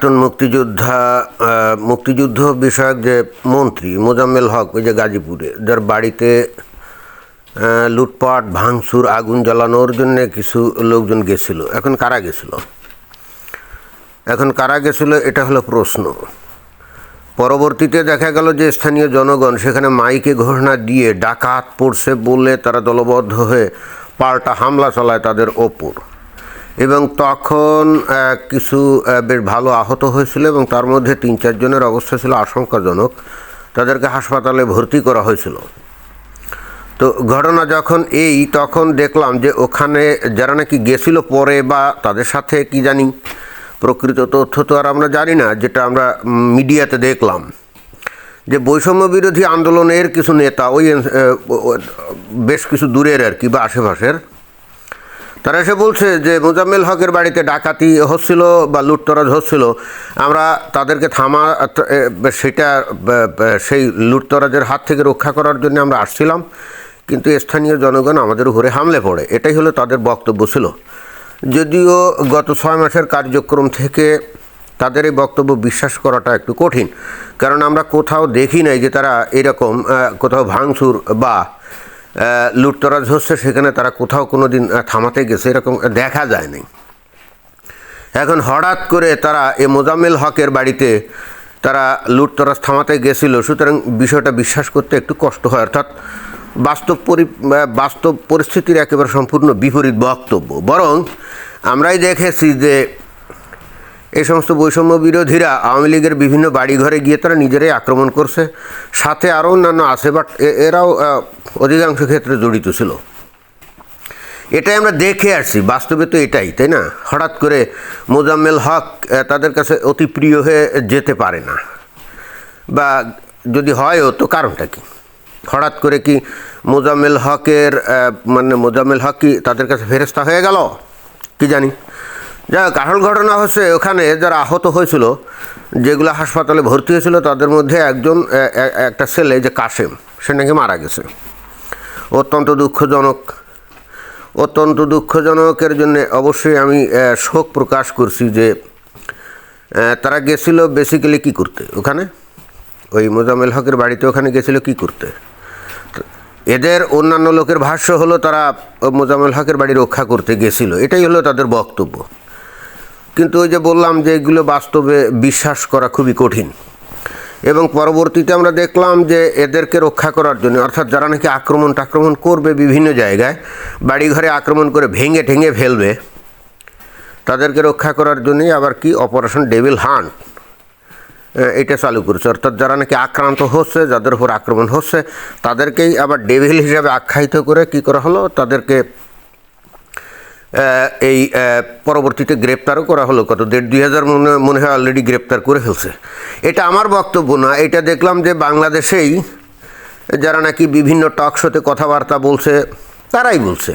প্রাক্তন মুক্তিযোদ্ধা মুক্তিযুদ্ধ বিষয়ক যে মন্ত্রী মোজাম্মেল হক, ওই যে গাজীপুরে, যার বাড়িতে লুটপাট, ভাঙচুর, আগুন জ্বালানোর জন্য কিছু লোকজন গেছিল। এখন কারা গেছিল? এখন কারা গেছিল, এটা হলো প্রশ্ন। পরবর্তীতে দেখা গেল যে স্থানীয় জনগণ সেখানে মাইকে ঘোষণা দিয়ে ডাকাত পড়ছে বলে তারা দলবদ্ধ হয়ে পাল্টা হামলা চালায় তাদের ওপর। এবং তখন কিছু বেশ ভালো আহত হয়েছিল এবং তার মধ্যে তিন চারজনের অবস্থা ছিল আশঙ্কাজনক। তাদেরকে হাসপাতালে ভর্তি করা হয়েছিল। তো ঘটনা যখন এই, তখন দেখলাম যে ওখানে যারা নাকি গেছিল পরে বা তাদের সাথে কি জানি, প্রকৃত তথ্য তো আর আমরা জানি না, যেটা আমরা মিডিয়াতে দেখলাম। যে বৈষম্য বিরোধী আন্দোলনের কিছু নেতা, ওই বেশ কিছু দূরের আর কি বা আশেপাশের তারা এসে বলছে যে মোজাম্মেল হকের বাড়িতে ডাকাতি হচ্ছিল বা লুটতরাজ হচ্ছিল। আমরা তাদেরকে থামা সেটা সেই লুটতরাজের হাত থেকে রক্ষা করার জন্য আমরা আসছিলাম। কিন্তু স্থানীয় জনগণ আমাদের উপরে হামলে পড়ে। এটাই হলো তাদের বক্তব্য ছিল। যদিও গত ছয় মাসের কার্যক্রম থেকে তাদের এই বক্তব্য বিশ্বাস করাটা একটু কঠিন। কারণ আমরা কোথাও দেখি নাই যে তারা এরকম কোথাও ভাঙচুর বা লুটতরাজ হচ্ছে, সেখানে তারা কোথাও কোনো দিন থামাতে গেছে, এরকম দেখা যায় নাই এখন হঠাৎ করে তারা এ মোজাম্মেল হকের বাড়িতে তারা লুটতরাজ থামাতে গেছিল। সুতরাং বিষয়টা বিশ্বাস করতে একটু কষ্ট হয়। অর্থাৎ বাস্তব পরি বাস্তব পরিস্থিতির একেবারে সম্পূর্ণ বিপরীত বক্তব্য। বরং আমরাই দেখেছি যে এই সমস্ত বৈষম্য বিরোধীরা আওয়ামী লীগের বিভিন্ন বাড়িঘরে গিয়ে তারা নিজেরাই আক্রমণ করছে। সাথে আরও অন্যান্য আছে বাট এরাও অধিকাংশ ক্ষেত্রে জড়িত ছিল। এটাই আমরা দেখে আসছি, বাস্তবে তো এটাই, তাই না? হঠাৎ করে মোজাম্মেল হক তাদের কাছে অতি প্রিয় হয়ে যেতে পারে না। বা যদি হয়ও, তো কারণটা কি? হঠাৎ করে কি মোজাম্মেল হকের মানে মোজাম্মেল হক কি তাদের কাছে ফেরস্তা হয়ে গেল? কি জানি। যা হোক, আসল ঘটনা হচ্ছে ওখানে যারা আহত হয়েছিল যেগুলো হাসপাতালে ভর্তি হয়েছিল তাদের মধ্যে একজন একটা ছেলে যে কাশেম সে নাকি মারা গেছে। অত্যন্ত দুঃখজনক। অত্যন্ত দুঃখজনকের জন্য অবশ্যই আমি শোক প্রকাশ করছি যে তারা গেছিল বেসিক্যালি কি করতে? ওখানে? ওই মোজাম্মেল হকের বাড়িতে ওখানে গেছিল কি করতে? এদের অন্যান্য লোকের ভাষ্য হলো তারা মোজামেল হকের বাড়ি রক্ষা করতে গেছিল। এটাই হলো তাদের বক্তব্য। কিন্তু ওই যে বললাম যে এগুলো বাস্তবে বিশ্বাস করা খুবই কঠিন। এবং পরবর্তীতে আমরা দেখলাম যে এদেরকে রক্ষা করার জন্য, অর্থাৎ যারা নাকি আক্রমণ টাক্রমণ করবে বিভিন্ন জায়গায়, বাড়িঘরে আক্রমণ করে ভেঙে ঠেঙে ফেলবে, তাদেরকে রক্ষা করার জন্যই আবার কি অপারেশন ডেভিল হান্ট এটা চালু করেছে। অর্থাৎ যারা নাকি আক্রান্ত হচ্ছে, যাদের উপর আক্রমণ হচ্ছে, তাদেরকেই আবার ডেভিল হিসাবে আখ্যায়িত করে কি করা হলো? তাদেরকে এই পরবর্তীতে গ্রেপ্তারও করা হলো কত? দেড় দুই হাজার মনে মনে হয় অলরেডি গ্রেপ্তার করে ফেলছে। এটা আমার বক্তব্য না, এটা দেখলাম যে বাংলাদেশেই যারা নাকি বিভিন্ন টক শোতে কথাবার্তা বলছে, তারাই বলছে।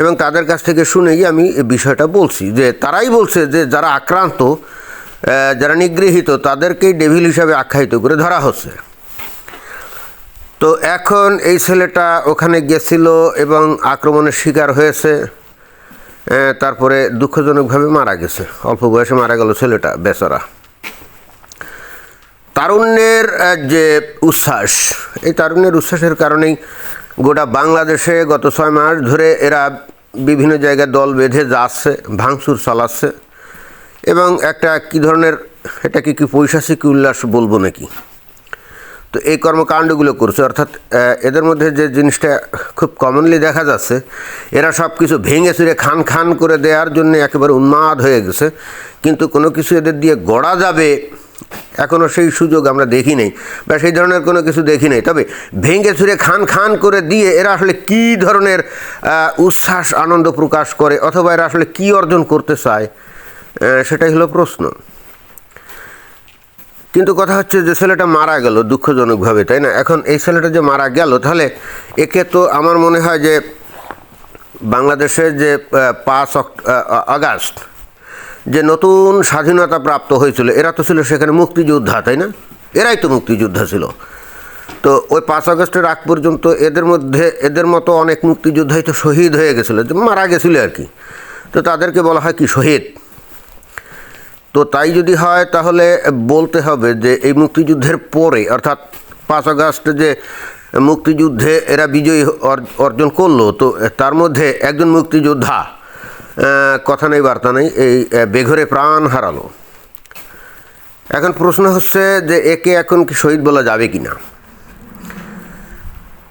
এবং তাদের কাছ থেকে শুনেই আমি বিষয়টা বলছি যে তারাই বলছে যে যারা আক্রান্ত যারা নিগৃহীত, তাদেরকেই ডেভিল হিসাবে আখ্যায়িত করে ধরা হচ্ছে। তো এখন এই ছেলেটা ওখানে গেছিল এবং আক্রমণের শিকার হয়েছে। তারপরে দুঃখজনকভাবে মারা গেছে। অল্প বয়সে মারা গেল ছেলেটা, বেচারা। তারুণ্যের যে উচ্ছ্বাস, এই তারুণ্যের উচ্ছ্বাসের কারণেই গোটা বাংলাদেশে গত ছয় মাস ধরে এরা বিভিন্ন জায়গায় দল বেঁধে যাচ্ছে, ভাঙচুর চালাচ্ছে এবং একটা কী ধরনের এটা কি কি পৈশাচিক উল্লাস বলব নাকি? তো এই কর্মকাণ্ডগুলো করছে, অর্থাৎ এদের মধ্যে যে জিনিসটা খুব কমনলি দেখা যাচ্ছে, এরা সব কিছু ভেঙে চুরে খান খান করে দেওয়ার জন্য একেবারে উন্মাদ হয়ে গেছে। কিন্তু কোনো কিছু এদের দিয়ে গড়া যাবে এখনও সেই সুযোগ আমরা দেখি নেই বা সেই ধরনের কোনো কিছু দেখি নেই। তবে ভেঙে চুরে খান খান করে দিয়ে এরা আসলে কী ধরনের উচ্ছ্বাস, আনন্দ প্রকাশ করে, অথবা এরা আসলে কী অর্জন করতে চায় সেটাই হলো প্রশ্ন। কিন্তু কথা হচ্ছে যে ছেলেটা মারা গেল দুঃখজনকভাবে, তাই না? এখন এই ছেলেটা যে মারা গেল, তাহলে একে তো আমার মনে হয় যে বাংলাদেশের যে পাঁচ আগস্ট যে নতুন স্বাধীনতা প্রাপ্ত হয়েছিল, এরা তো ছিল সেখানে মুক্তিযোদ্ধা, তাই না? এরাই তো মুক্তিযোদ্ধা ছিল। তো ওই পাঁচ আগস্টের আগ পর্যন্ত এদের মধ্যে, এদের মতো অনেক মুক্তিযোদ্ধাই তো শহীদ হয়ে গেছিল, মারা গেছিল আর কি। তো তাদেরকে বলা হয় কি, শহীদ। তো তাই যদি হয়, তাহলে বলতে হবে যে এই মুক্তিযুদ্ধের পরে, অর্থাৎ পাঁচ আগস্ট যে মুক্তিযুদ্ধে এরা বিজয়ী অর- অর্জন করল, তো তার মধ্যে একজন মুক্তিযোদ্ধা কথা নেই, বার্তা নেই, এই বেঘরে প্রাণ হারালো। এখন প্রশ্ন হচ্ছে যে একে এখন কি শহীদ বলা যাবে কি না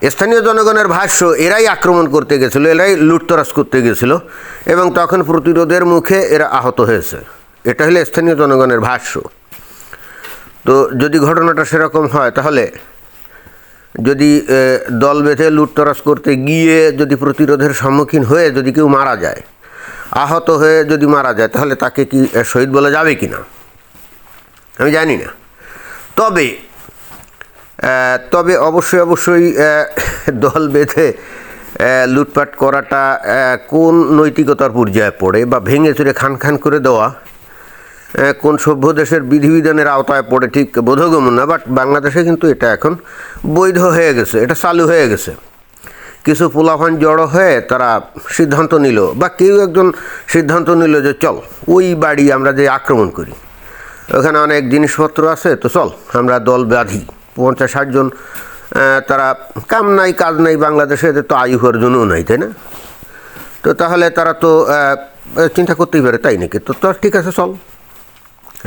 স্থানীয় জনগণের ভাষ্য, এরাই আক্রমণ করতে গেছিল, এরাই লুটতরাজ করতে গেছিল, এবং তখন প্রতিরোধের মুখে এরা আহত হয়েছে। এটা হলে স্থানীয় জনগণের ভাষ্য। তো যদি ঘটনাটা সেরকম হয়, তাহলে যদি দল বেঁধে লুটতরাজ করতে গিয়ে যদি প্রতিরোধের সম্মুখীন হয়ে যদি কেউ মারা যায়, আহত হয়ে যদি মারা যায়, তাহলে তাকে কি শহীদ বলা যাবে কি না আমি জানি না। তবে তবে অবশ্যই অবশ্যই দল বেঁধে লুটপাট করাটা কোন নৈতিকতার পর্যায়ে পড়ে বা ভেঙে চুরে খান খান করে দেওয়া কোন সভ্য দেশের বিধিবিধানের আওতায় পড়ে ঠিক বোধগম্য না বাট বাংলাদেশে কিন্তু এটা এখন বৈধ হয়ে গেছে, এটা চালু হয়ে গেছে। কিছু পোলাফান জড়ো হয়ে তারা সিদ্ধান্ত নিল, বা কেউ একজন সিদ্ধান্ত নিল যে চল, ওই বাড়ি আমরা যে আক্রমণ করি। ওখানে অনেক জিনিসপত্র আছে, তো চল, আমরা দল বাঁধি। পঞ্চাশ ষাটজন তারা কাম নাই, কাজ নাই, বাংলাদেশে তো আয়ু হওয়ার জন্যও নাই, তাই না? তো তাহলে তারা তো চিন্তা করতেই পারে তাই নাকি? তো তো ঠিক আছে, চল।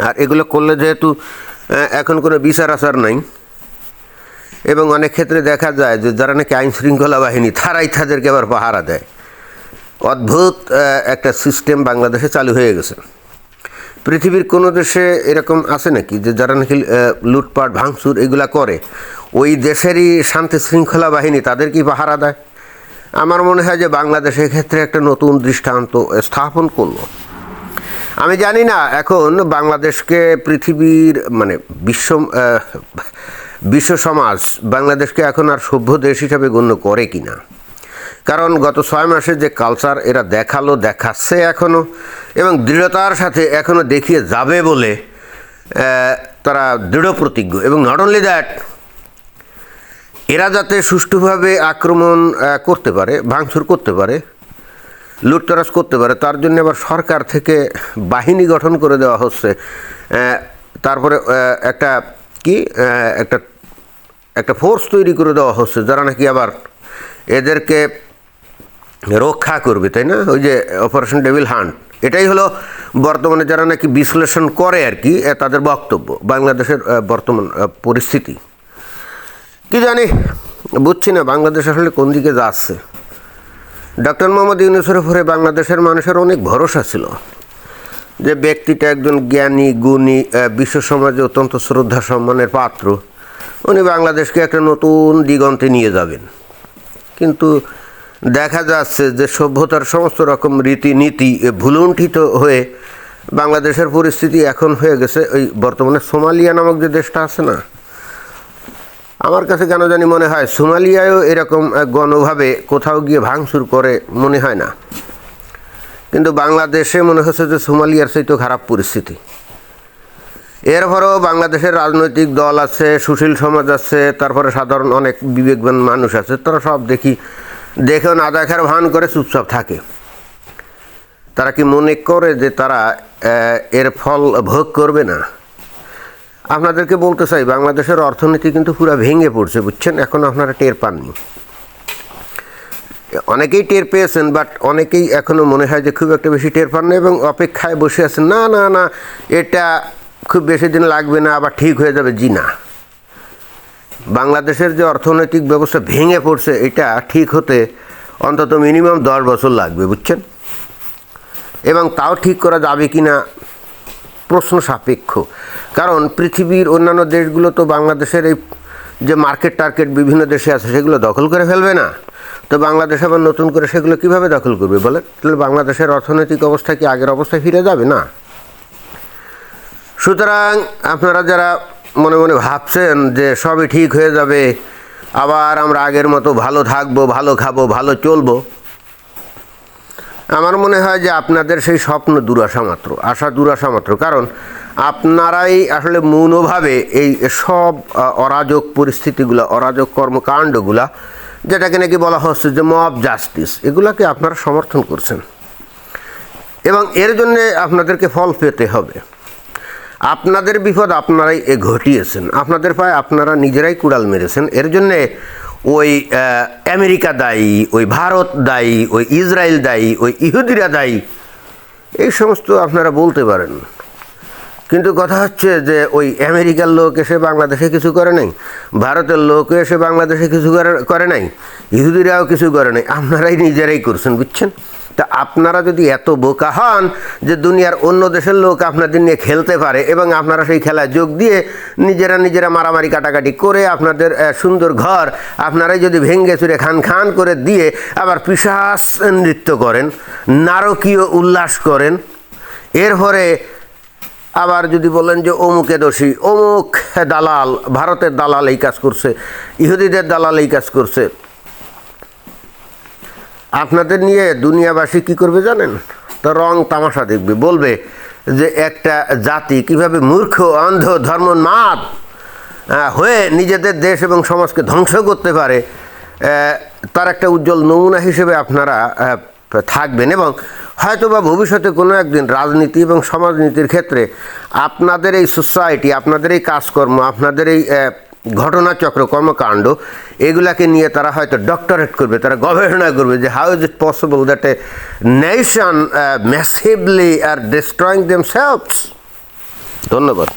আর এগুলো করলে যেহেতু এখন কোনো বিচার আচার নাই, এবং অনেক ক্ষেত্রে দেখা যায় যে যারা নাকি আইন শৃঙ্খলা বাহিনী, তারাই তাদেরকে আবার পাহারা দেয়। অদ্ভুত একটা সিস্টেম বাংলাদেশে চালু হয়ে গেছে। পৃথিবীর কোনো দেশে এরকম আছে নাকি যে যারা নাকি লুটপাট, ভাঙচুর এগুলা করে, ওই দেশেরই শান্তি শৃঙ্খলা বাহিনী তাদেরকেই পাহারা দেয়? আমার মনে হয় যে বাংলাদেশের ক্ষেত্রে একটা নতুন দৃষ্টান্ত স্থাপন করল। আমি জানি না, এখন বাংলাদেশকে পৃথিবীর মানে বিশ্ব বিশ্ব সমাজ বাংলাদেশকে এখন আর সভ্য দেশ হিসাবে গণ্য করে কি না কারণ গত ছয় মাসে যে কালচার এরা দেখাল, দেখাচ্ছে এখনও এবং দৃঢ়তার সাথে এখনও দেখিয়ে যাবে বলে তারা দৃঢ় প্রতিজ্ঞ। এবং নট অনলি দ্যাট এরা যাতে সুষ্ঠুভাবে আক্রমণ করতে পারে, ভাঙচুর করতে পারে লুটতরাজ করতে পারে, তার জন্য আবার সরকার থেকে বাহিনী গঠন করে দেওয়া হচ্ছে। তারপরে একটা কি একটা একটা ফোর্স তৈরি করে দেওয়া হচ্ছে, যারা নাকি আবার এদেরকে রক্ষা করবে, তাই না? ওই যে অপারেশন ডেভিল হান্ট এটাই হলো বর্তমানে যারা নাকি বিশ্লেষণ করে আর কি তাদের বক্তব্য, বাংলাদেশের বর্তমান পরিস্থিতি। কি জানি, বুঝছি না, বাংলাদেশ আসলে কোন দিকে যাচ্ছে। ডক্টর মোহাম্মদ ইউনুসের উপরে বাংলাদেশের মানুষের অনেক ভরসা ছিল যে ব্যক্তিটা একজন জ্ঞানী, গুণী বিশ্ব সমাজে অত্যন্ত শ্রদ্ধা সম্মানের পাত্র। উনি বাংলাদেশকে একটা নতুন দিগন্তে নিয়ে যাবেন। কিন্তু দেখা যাচ্ছে যে সভ্যতার সমস্ত রকম রীতিনীতি ভুলুণ্ঠিত হয়ে বাংলাদেশের পরিস্থিতি এখন হয়ে গেছে। ওই বর্তমানে সোমালিয়া নামক যে দেশটা আছে না আমার কাছে কেন জানি মনে হয় সোমালিয়ায়ও এরকম গণভাবে কোথাও গিয়ে ভাঙচুর করে মনে হয় না। কিন্তু বাংলাদেশে মনে হচ্ছে যে সোমালিয়ার সেই তো খারাপ পরিস্থিতি। এরপরেও বাংলাদেশের রাজনৈতিক দল আছে, সুশীল সমাজ আছে, তারপরে সাধারণ অনেক বিবেকবান মানুষ আছে, তারা সব দেখি, দেখেও না দেখার ভান করে চুপচাপ থাকে। তারা কি মনে করে যে তারা এর ফল ভোগ করবে না? আপনাদেরকে বলতে চাই, বাংলাদেশের অর্থনীতি কিন্তু পুরো ভেঙে পড়ছে, বুঝছেন? এখন আপনারা টের পাননি। অনেকেই টের পেয়েছেন বাট অনেকেই এখনও মনে হয় যে খুব একটা বেশি টের পান না এবং অপেক্ষায় বসে আছেন, না না না, এটা খুব বেশি দিন লাগবে না, আবার ঠিক হয়ে যাবে। জি না। বাংলাদেশের যে অর্থনৈতিক ব্যবস্থা ভেঙে পড়ছে, এটা ঠিক হতে অন্তত মিনিমাম দশ বছর লাগবে, বুঝছেন? এবং তাও ঠিক করা যাবে কি না প্রশ্ন সাপেক্ষ। কারণ পৃথিবীর অন্যান্য দেশগুলো তো বাংলাদেশের এই যে মার্কেট টার্কেট বিভিন্ন দেশে আছে, সেগুলো দখল করে ফেলবে না। তো বাংলাদেশ আবার নতুন করে সেগুলো কীভাবে দখল করবে বলে তাহলে বাংলাদেশের অর্থনৈতিক অবস্থা কি আগের অবস্থায় ফিরে যাবে? না। সুতরাং আপনারা যারা মনে মনে ভাবছেন যে সবই ঠিক হয়ে যাবে, আবার আমরা আগের মতো ভালো থাকব, ভালো খাব, ভালো চলবো আমার মনে হয় যে আপনাদের সেই স্বপ্ন দুরাশা মাত্র, আশা দুরাশা মাত্র। কারণ আপনারাই আসলে মৌনভাবে এই সব অরাজক পরিস্থিতিগুলো, অরাজক কর্মকাণ্ডগুলা, যেটাকে নাকি বলা হচ্ছে যে মব জাস্টিস এগুলাকে আপনারা সমর্থন করছেন। এবং এর জন্যে আপনাদেরকে ফল পেতে হবে। আপনাদের বিপদ আপনারাই এ ঘটিয়েছেন। আপনাদের পায়ে আপনারা নিজেরাই কুড়াল মেরেছেন। এর জন্যে ওই আমেরিকা দায়ী, ওই ভারত দায়ী, ওই ইসরায়েল দায়ী, ওই ইহুদিরা দায়ী, এই সমস্ত আপনারা বলতে পারেন। কিন্তু কথা হচ্ছে যে ওই আমেরিকার লোক এসে বাংলাদেশে কিছু করে নাই, ভারতের লোক এসে বাংলাদেশে কিছু করে- নাই, ইহুদিরাও কিছু করে নাই। আপনারাই নিজেরাই করছেন, বুঝছেন? তা আপনারা যদি এত বোকা হন যে দুনিয়ার অন্য দেশের লোক আপনাদের নিয়ে খেলতে পারে এবং আপনারা সেই খেলায় যোগ দিয়ে নিজেরা নিজেরা মারামারি কাটাকাটি করে আপনাদের সুন্দর ঘর আপনারাই যদি ভেঙ্গে চুরে খান খান করে দিয়ে আবার পিসাস নৃত্য করেন, নারকীয় উল্লাস করেন, এরপরে আবার যদি বলেন যে অমুকে দোষী, অমুক দালাল, ভারতের দালাল এই কাজ করছে, ইহুদিদের দালাল এই কাজ করছে আপনাদের নিয়ে দুনিয়াবাসী কি করবে জানেন? তো রং তামাশা দেখবে, বলবে যে একটা জাতি কীভাবে মূর্খ, অন্ধ, ধর্মোন্মাদ হয়ে নিজেদের দেশ এবং সমাজকে ধ্বংস করতে পারে তার একটা উজ্জ্বল নমুনা হিসেবে আপনারা থাকবেন এবং হয়তো বা ভবিষ্যতে কোনো একদিন রাজনীতি এবং সমাজনীতির ক্ষেত্রে আপনাদের এই সোসাইটি, আপনাদের এই কাজকর্ম, আপনাদের এই ঘটনাচক্র, কর্মকাণ্ড, এগুলাকে নিয়ে তারা হয়তো ডক্টরেট করবে, তারা গবেষণা করবে যে how is it possible that a nation massively are destroying them selves ধন্যবাদ।